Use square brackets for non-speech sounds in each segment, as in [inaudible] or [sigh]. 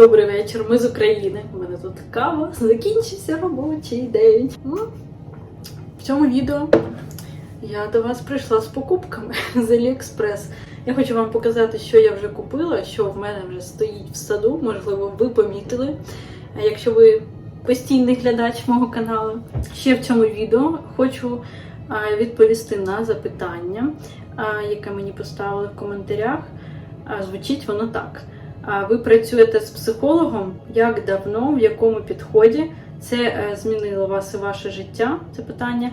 Добрий вечір, ми з України. У мене тут кава, закінчився робочий день. Ну, В цьому відео я до вас прийшла з покупками з AliExpress. Я хочу вам показати, що я вже купила, що в мене вже стоїть в саду. Можливо, ви помітили. Якщо ви постійний глядач мого каналу, ще в цьому відео хочу відповісти на запитання, яке мені поставили в коментарях. Звучить воно так. Ви працюєте з психологом? Як давно, в якому підході це е, змінило вас і ваше життя? Це питання.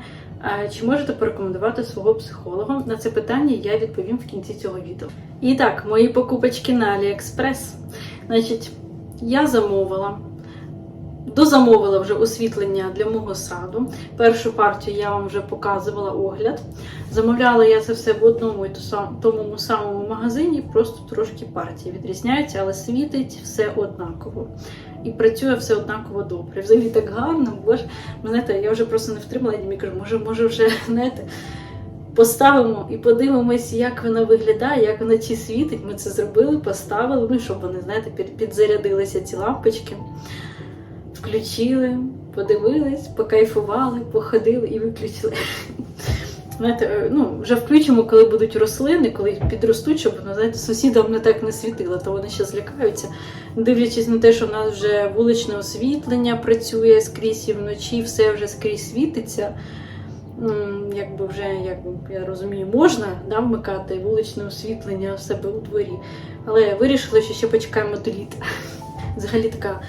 Чи можете порекомендувати свого психолога? На це питання я відповім в кінці цього відео. І так, мої покупочки на AliExpress. Значить, я замовила. Дозамовила вже освітлення для мого саду. Першу партію я вам вже показувала огляд. Замовляла я це все в одному і тому самому магазині, просто трошки партії відрізняються, але світить все однаково. І працює все однаково добре. Взагалі так гарно, бо ж, знаєте, я вже просто не втримала і кажу, може, може вже знаєте, поставимо і подивимось, як вона виглядає, як вона чи світить. Ми це зробили, поставили, ну щоб вони, знаєте, під- підзарядилися ці лампочки. Включили, подивились, покайфували, походили і виключили. Знаєте, е, ну, вже включимо, коли будуть рослини, коли підростуть, щоб ну, знаєте, сусідам не так не світило, то вони ще злякаються. Дивлячись на те, що в нас вже вуличне освітлення працює скрізь і вночі, все вже скрізь світиться. Якби вже, як я розумію, можна да, вмикати вуличне освітлення в себе у дворі. Але вирішили, що ще почекаємо до літа. Взагалі така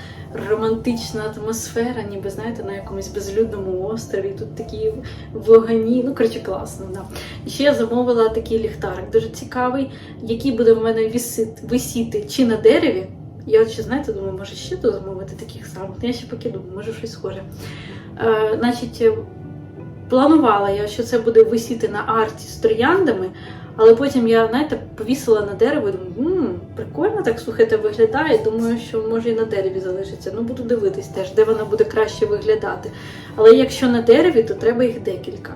романтична атмосфера, ніби знаєте, на якомусь безлюдному острові. Тут такі вогні. Ну, коротше, класно. Да. Ще я замовила такий ліхтарик, дуже цікавий, який буде в мене висіти, висіти чи на дереві. Я ще, знаєте, думаю, може ще тут замовити таких самих. Я ще поки думаю, може щось схоже. Е, значить, планувала я, що це буде висіти на арті з трояндами, але потім я, знаєте, повісила на дерево думаю, мм, прикольно так слухайте, виглядає. Думаю, що може і на дереві залишиться. Ну, буду дивитись теж, де вона буде краще виглядати. Але якщо на дереві, то треба їх декілька.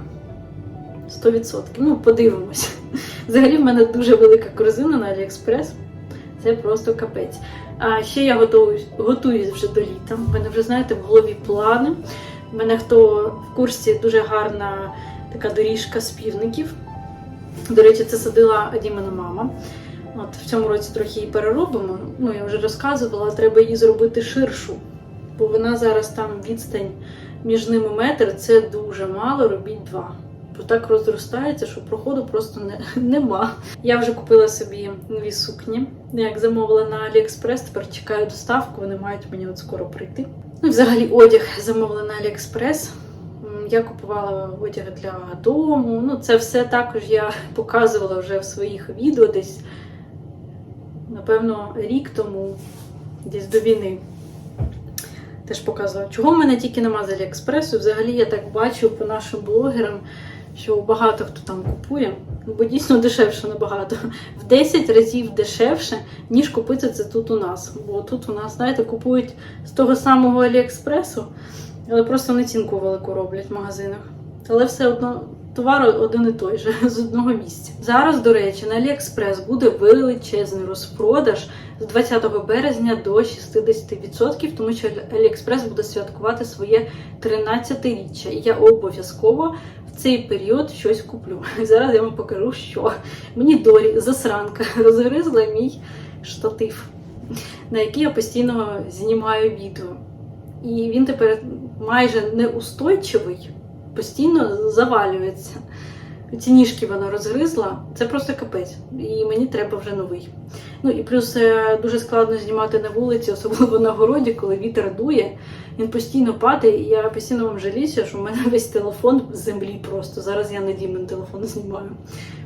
100%. Ну, подивимось. [laughs] Взагалі, в мене дуже велика корзина на AliExpress. Це просто капець. А ще я готуюсь, готуюсь вже до літа. У мене вже, знаєте, в голові плани. У мене хто в курсі дуже гарна така доріжка з півників. До речі, це садила Дімина мама. От в цьому році трохи її переробимо. Ну, я вже розказувала, треба її зробити ширшу, бо вона зараз там відстань між ними метр, це дуже мало, робіть два. Бо так розростається, що проходу просто не, нема. Я вже купила собі нові сукні. Як замовила на AliExpress, тепер чекаю доставку, вони мають мені от скоро прийти. Ну взагалі одяг замовила на AliExpress. Я купувала одяг для дому. Ну, це все також я [laughs] показувала вже в своїх відео десь, напевно, рік тому, десь до війни. Теж показувала, чого в мене тільки нема з Аліекспресу. Взагалі я так бачу по нашим блогерам, що багато хто там купує, Ну, бо дійсно дешевше набагато. [laughs] В 10 разів дешевше, ніж купити це тут у нас. Бо тут у нас, знаєте, купують з того самого Аліекспресу, але просто націнку велику роблять в магазинах. Але все одно товар один і той же [laughs] з одного місця. Зараз, до речі, на AliExpress буде величезний розпродаж з 20 березня до 60%, тому що AliExpress буде святкувати своє 13-річчя. І я обов'язково в цей період щось куплю. [laughs] Зараз я вам покажу, що мені Дорі засранка [laughs] розгризла мій штатив, на який я постійно знімаю відео. І він тепер майже неустойчивий, постійно завалюється. Ці ніжки вона розгризла, це просто капець. І мені треба вже новий. Ну і плюс е, дуже складно знімати на вулиці, особливо на городі, коли вітер дує. Він постійно падає, і я постійно вам жаліюся, що в мене [laughs] весь телефон в землі просто. Зараз я на Дімен телефон знімаю.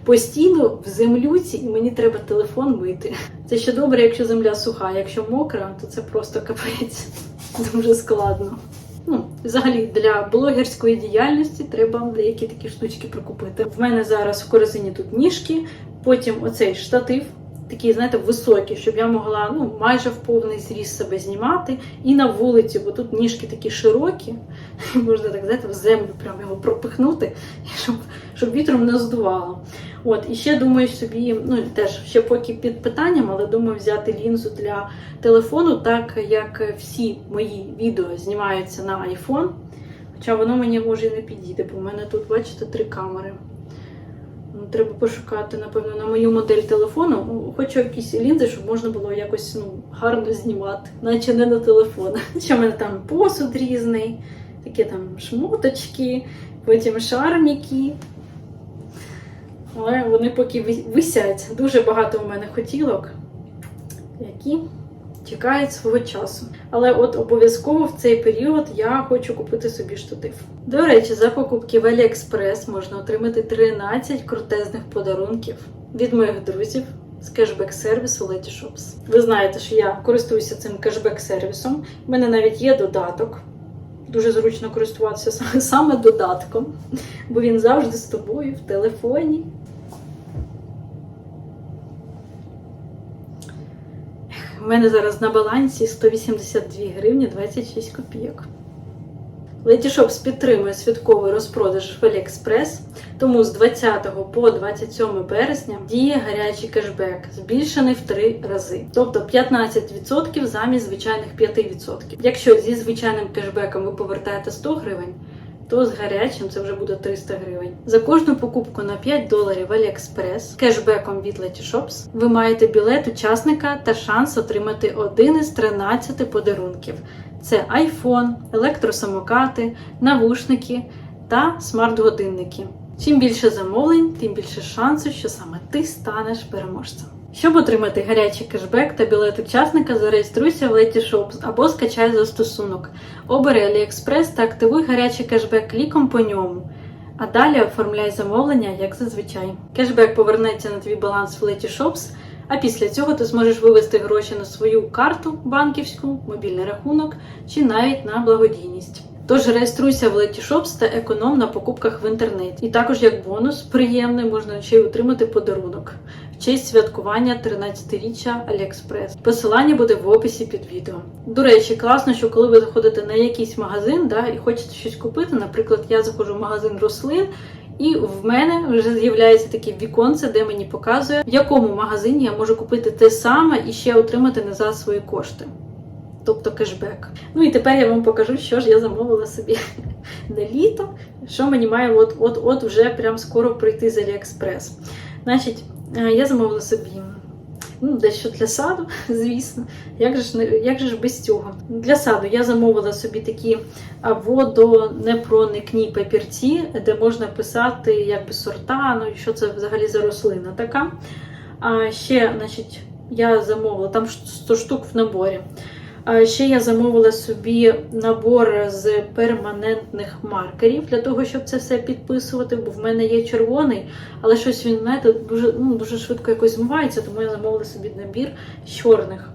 Постійно в землюці, і мені треба телефон мити. Це ще добре, якщо земля суха, якщо мокра, то це просто капець. [laughs] Дуже складно. Ну, взагалі для блогерської діяльності треба деякі такі штучки прикупити. В мене зараз в корзині тут ніжки, потім оцей штатив. Такі, знаєте, високі, щоб я могла ну, майже в повний зріст себе знімати і на вулиці, бо тут ніжки такі широкі, [laughs] можна так знаєте, в землю прямо його пропихнути, [laughs] щоб, щоб вітром не здувало. От, і ще думаю собі, ну теж ще поки під питанням, але думаю взяти лінзу для телефону, так як всі мої відео знімаються на iPhone. Хоча воно мені може і не підійде, бо в мене тут, бачите, три камери. Треба пошукати, напевно, на мою модель телефону. Ну, Хочу якісь лінзи, щоб можна було якось ну, гарно знімати, наче не на телефон. [laughs] Ще в мене там посуд різний, такі там шмоточки, потім шарміки. Але вони поки висять. Дуже багато у мене хотілок, які чекають свого часу. Але от обов'язково в цей період я хочу купити собі штатив. До речі, за покупки в AliExpress можна отримати 13 крутезних подарунків від моїх друзів з кешбек-сервісу Letyshops. Ви знаєте, що я користуюся цим кешбек-сервісом. У мене навіть є додаток. Дуже зручно користуватися [laughs] саме додатком, бо він завжди з тобою в телефоні. У мене зараз на балансі 182 гривні 26 копійок. Letyshops підтримує святковий розпродаж в AliExpress, тому з 20 по 27 березня діє гарячий кешбек, збільшений в 3 рази, тобто 15% замість звичайних 5%. Якщо зі звичайним кешбеком ви повертаєте 100 гривень, то з гарячим це вже буде 300 гривень. За кожну покупку на 5 доларів AliExpress кешбеком від Letyshops ви маєте білет учасника та шанс отримати один із 13 подарунків. Це iPhone, електросамокати, навушники та смарт-годинники. Чим більше замовлень, тим більше шансів, що саме ти станеш переможцем. Щоб отримати гарячий кешбек та білет учасника, зареєструйся в Letyshops або скачай застосунок. Обери AliExpress та активуй гарячий кешбек кліком по ньому. А далі оформляй замовлення, як зазвичай. Кешбек повернеться на твій баланс в Letyshops, а після цього ти зможеш вивести гроші на свою карту банківську, мобільний рахунок чи навіть на благодійність. Тож реєструйся в Letyshops та економ на покупках в інтернеті. І також як бонус приємний можна ще й отримати подарунок в честь святкування 13-річчя AliExpress. Посилання буде в описі під відео. До речі, класно, що коли ви заходите на якийсь магазин да, і хочете щось купити, наприклад, я заходжу в магазин рослин. І в мене вже з'являється таке віконце, де мені показує, в якому магазині я можу купити те саме і ще отримати назад свої кошти. Тобто кешбек. Ну і тепер я вам покажу, що ж я замовила собі [laughs] на літо, що мені має от, от, от вже прям скоро прийти з AliExpress. Значить, е, я замовила собі ну, дещо для саду, [laughs] звісно. Як же ж, як же ж без цього? Для саду я замовила собі такі водонепроникні папірці, де можна писати якби сорта, ну і що це взагалі за рослина така. А ще, значить, я замовила там 100 штук в наборі. Ще я замовила собі набор з перманентних маркерів для того, щоб це все підписувати, бо в мене є червоний, але щось він, знаєте, дуже, ну, дуже швидко якось змивається, тому я замовила собі набір чорних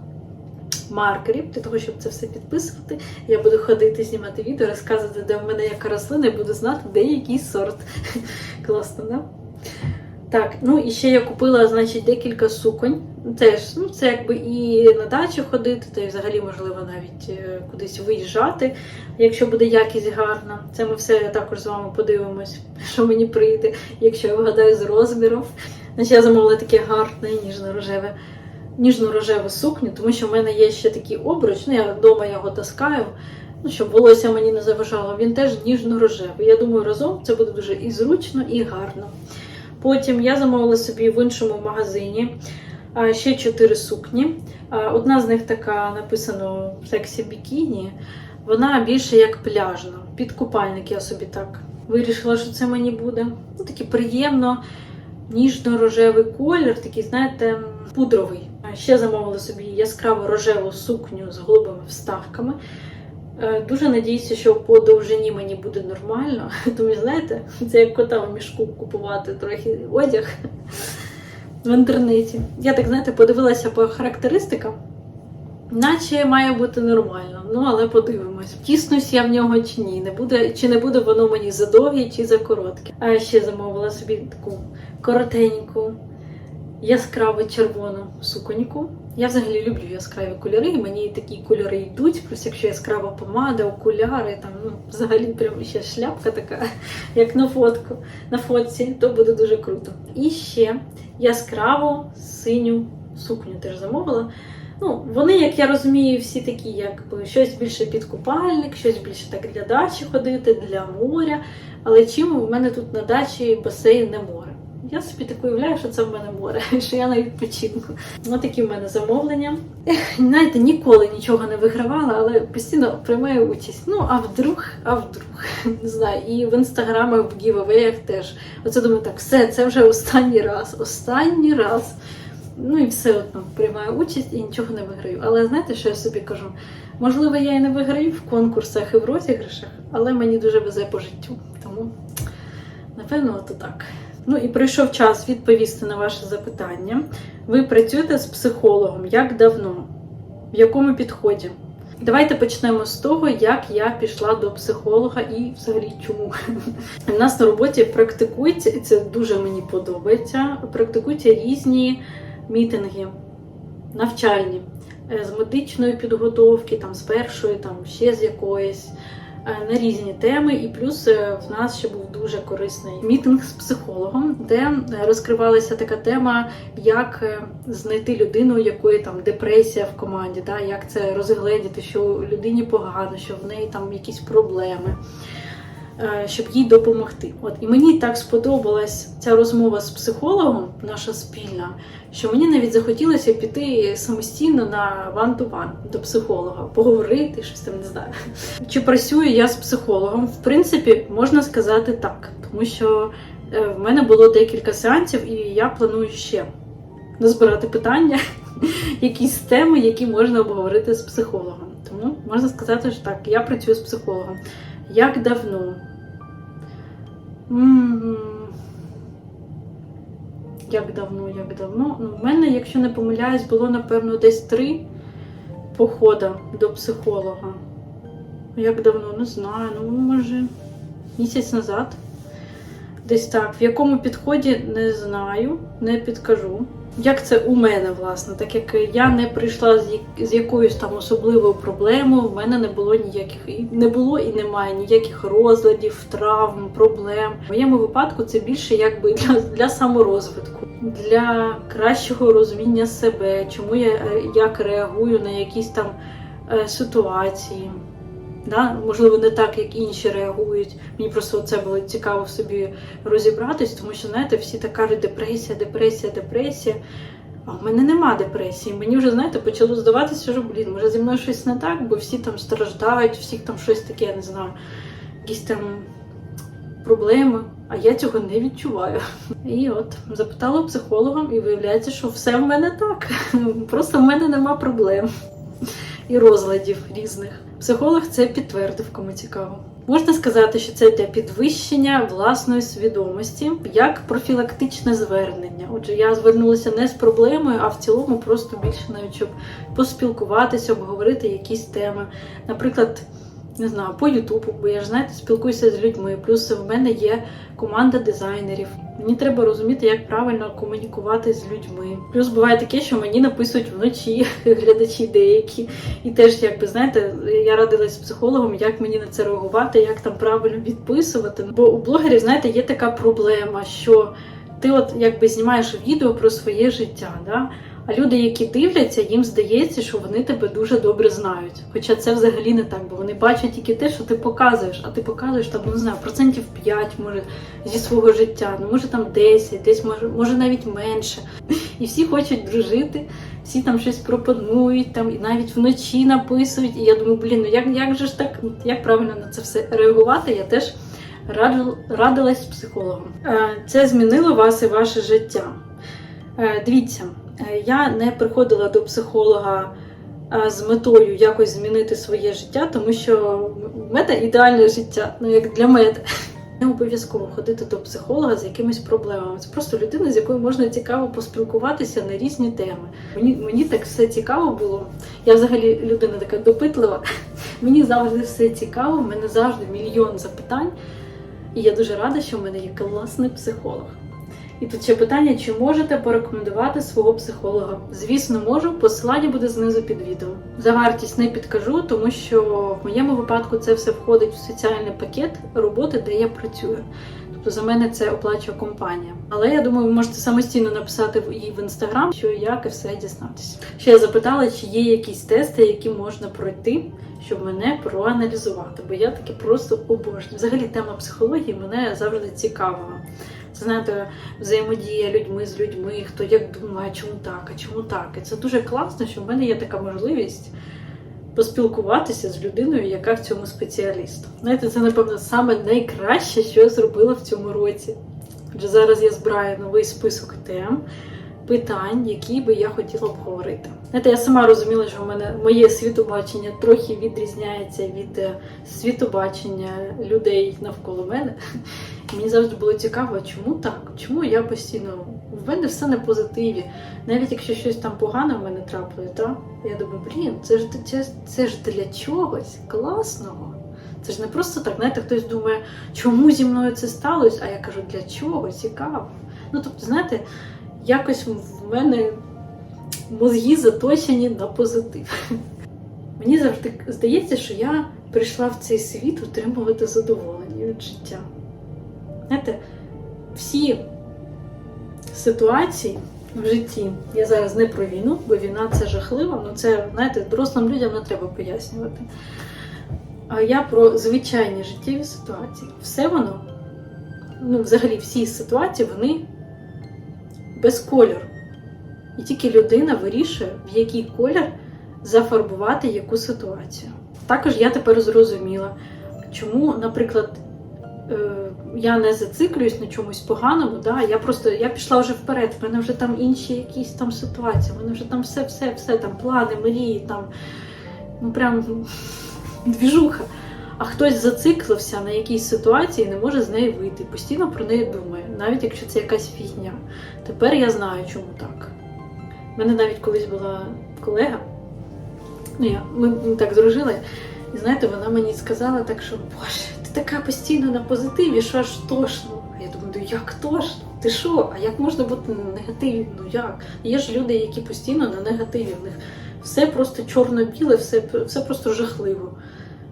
маркерів для того, щоб це все підписувати. Я буду ходити, знімати відео, розказувати, де в мене яка рослина, і буду знати, де який сорт. [laughs] Класно, да? Так, ну і ще я купила, значить, декілька суконь. Теж, ну, це якби і на дачу ходити, та й взагалі, можливо, навіть е, кудись виїжджати, якщо буде якість гарна. Це ми все також з вами подивимось, що мені прийде, якщо я вгадаю з розміром. Значить, я замовила таке гарне, ніжно-рожеве, ніжно-рожеву сукню, тому що в мене є ще такий обруч, ну я вдома його таскаю. Ну, щоб волосся мені не заважало, він теж ніжно-рожевий. Я думаю, разом це буде дуже і зручно, і гарно. Потім я замовила собі в іншому магазині ще чотири сукні. Одна з них така написано сексі бікіні. Вона більше як пляжна. Під купальник я собі так вирішила, що це мені буде. Ну, такий приємно, ніжно-рожевий колір, такий, знаєте, пудровий. Ще замовила собі яскраво рожеву сукню з голубими вставками. Е, Дуже надіюся, що по довжині мені буде нормально. [laughs] Тому, знаєте, це як кота в мішку купувати трохи одяг в інтернеті. Я так, знаєте, подивилася по характеристикам. Наче має бути нормально, ну але подивимось. Тіснусь я в нього чи ні. Не буде, чи не буде воно мені за довгі, чи за коротке. А я ще замовила собі таку коротеньку яскраво червону суконьку. Я взагалі люблю яскраві кольори, і мені такі кольори йдуть. Плюс якщо яскрава помада, окуляри, там ну взагалі прям ще шляпка така, [laughs] як на фотку, на фотці, то буде дуже круто. І ще яскраво синю сукню теж замовила. Ну, вони, як я розумію, всі такі, якби щось більше під купальник, щось більше так для дачі ходити, для моря. Але чим у мене тут на дачі басейн не море? Я собі так уявляю, що це в мене море, [laughs] що я на відпочинку. Ось такі в мене замовлення. Знаєте, ніколи нічого не вигравала, але постійно приймаю участь. Ну, а вдруг, а вдруг, не знаю. І в інстаграмах, в гівавеях теж. Оце думаю, так, все, це вже останній раз, останній раз. Ну і все одно приймаю участь і нічого не виграю. Але знаєте, що я собі кажу? Можливо, я і не виграю в конкурсах і в розіграшах, але мені дуже везе по життю. Тому, напевно, от так. Ну і прийшов час відповісти на ваше запитання. Ви працюєте з психологом як давно? В якому підході? Давайте почнемо з того, як я пішла до психолога і взагалі чому. У нас на роботі практикується, і це дуже мені подобається. Практикуються різні мітинги, навчальні, е, з медичної підготовки, там з першої, там ще з якоїсь. Е, На різні теми, і плюс е, в нас ще був дуже корисний мітинг з психологом, де е, розкривалася така тема, як знайти людину, якої там депресія в команді, да, як це розгледіти, що людині погано, що в неї там якісь проблеми, щоб їй допомогти. От і мені так сподобалась ця розмова з психологом, наша спільна, що мені навіть захотілося піти самостійно на ван-ту-ван до психолога, поговорити, щось там не знаю. Чи працюю я з психологом? В принципі, можна сказати так, тому що е, в мене було декілька сеансів, і я планую ще назбирати питання, [laughs] якісь теми, які можна обговорити з психологом. Тому можна сказати, що так, я працюю з психологом. Як давно? Як давно, як давно? Ну, в мене, якщо не помиляюсь, було напевно десь три похода до психолога. Як давно, не знаю, ну може місяць назад. Десь так. В якому підході не знаю, не підкажу. Як це у мене, власне, так як я не прийшла з, як- з якоюсь там особливою проблемою, в мене не було ніяких не було і немає ніяких розладів, травм, проблем. В моєму випадку це більше якби для, для саморозвитку, для кращого розуміння себе, чому я е, як реагую на якісь там е, ситуації. Да? Можливо, не так, як інші реагують. Мені просто це було цікаво собі розібратись, тому що, знаєте, всі так кажуть, депресія, депресія, депресія. А в мене нема депресії. Мені вже, знаєте, почало здаватися, що, блін, може зі мною щось не так, бо всі там страждають, всіх там щось таке, я не знаю, якісь там проблеми, а я цього не відчуваю. І от запитала у психолога, і виявляється, що все в мене так. Просто в мене нема проблем і розладів різних. Психолог це підтвердив, кому цікаво. Можна сказати, що це для підвищення власної свідомості як профілактичне звернення. Отже, я звернулася не з проблемою, а в цілому просто більше навіть щоб поспілкуватися, обговорити якісь теми. Наприклад, не знаю, по Ютубу, бо я ж знаєте, спілкуюся з людьми. Плюс в мене є команда дизайнерів. Мені треба розуміти, як правильно комунікувати з людьми. Плюс буває таке, що мені написують вночі [laughs] глядачі деякі. І теж, якби знаєте, я радилась з психологом, як мені на це реагувати, як там правильно відписувати. Бо у блогерів, знаєте, є така проблема, що ти от якби знімаєш відео про своє життя. Да? А люди, які дивляться, їм здається, що вони тебе дуже добре знають. Хоча це взагалі не так, бо вони бачать тільки те, що ти показуєш, а ти показуєш там, ну не знаю, процентів 5, може, зі свого життя, ну може там 10, десь може, може навіть менше. І всі хочуть дружити, всі там щось пропонують, там і навіть вночі написують. І я думаю, блін, ну як, як же ж так, як правильно на це все реагувати? Я теж раджу- радилась з психологом. Е, Це змінило вас і ваше життя. Е, Дивіться, я не приходила до психолога е, з метою якось змінити своє життя, тому що в мене ідеальне життя, ну як для мене. Не обов'язково ходити до психолога з якимись проблемами. Це просто людина, з якою можна цікаво поспілкуватися на різні теми. Мені, мені так все цікаво було. Я взагалі людина така допитлива. Мені завжди все цікаво, в мене завжди мільйон запитань. І я дуже рада, що в мене є класний психолог. І тут ще питання: чи можете порекомендувати свого психолога? Звісно, можу. Посилання буде знизу під відео. За вартість не підкажу, тому що в моєму випадку це все входить в соціальний пакет роботи, де я працюю. Тобто за мене це оплачує компанія. Але я думаю, ви можете самостійно написати їй в інстаграм, що як і все дізнатися. Ще я запитала, чи є якісь тести, які можна пройти, щоб мене проаналізувати. Бо я таки просто обожнюю. Взагалі тема психології мене завжди цікавила. Це знаєте, взаємодія людьми з людьми, хто як думає, чому так, а чому так. І це дуже класно, що в мене є така можливість поспілкуватися з людиною, яка в цьому спеціаліст. Знаєте, це, напевно, саме найкраще, що я зробила в цьому році. Адже зараз я збираю новий список тем, питань, які би я хотіла обговорити. Знаєте, я сама розуміла, що в мене моє світобачення трохи відрізняється від е, світобачення людей навколо мене. [laughs] Мені завжди було цікаво, чому так? Чому я постійно в мене все на позитиві. Навіть якщо щось там погане в мене трапилось, та? я думаю, блін, це ж це, це ж для чогось класного. Це ж не просто так. Знаєте, хтось думає, чому зі мною це сталося? А я кажу, для чого? Цікаво. Ну тобто, знаєте, якось в мене мозги заточені на позитив. Мені завжди здається, що я прийшла в цей світ отримувати задоволення від життя. Знаєте, всі ситуації в житті, я зараз не про війну, бо війна це жахливо, ну це, знаєте, дорослим людям не треба пояснювати. А я про звичайні життєві ситуації. Все воно, ну, взагалі, всі ситуації, вони без кольору. І тільки людина вирішує, в який колір зафарбувати яку ситуацію. Також я тепер зрозуміла, чому, наприклад, е, я не зациклююсь на чомусь поганому, да? я просто я пішла вже вперед, в мене вже там інші якісь там ситуації, в мене вже там все, все, все, там плани, мрії, там ну прям [laughs] двіжуха. А хтось зациклився на якійсь ситуації і не може з неї вийти. Постійно про неї думає, навіть якщо це якась фігня. Тепер я знаю, чому так. У мене навіть колись була колега, ну я, ми, так здружили, і знаєте, вона мені сказала так, що Боже, ти така постійно на позитиві, що аж тошно. Я думаю, ну як тошно? Ти що? А як можна бути на негативі? Ну як? Є ж люди, які постійно на негативі. В них все просто чорно-біле, все, все просто жахливо.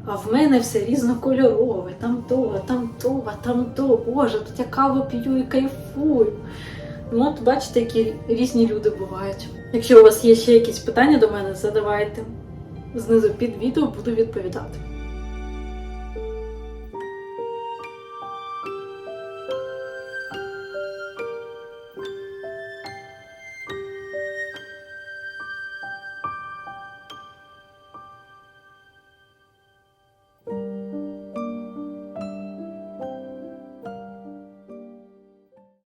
А в мене все різнокольорове, там то, там то, там то. Боже, тут я каву п'ю і кайфую. Ну, от бачите, які різні люди бувають. Якщо у вас є ще якісь питання до мене, задавайте. Знизу під відео буду відповідати.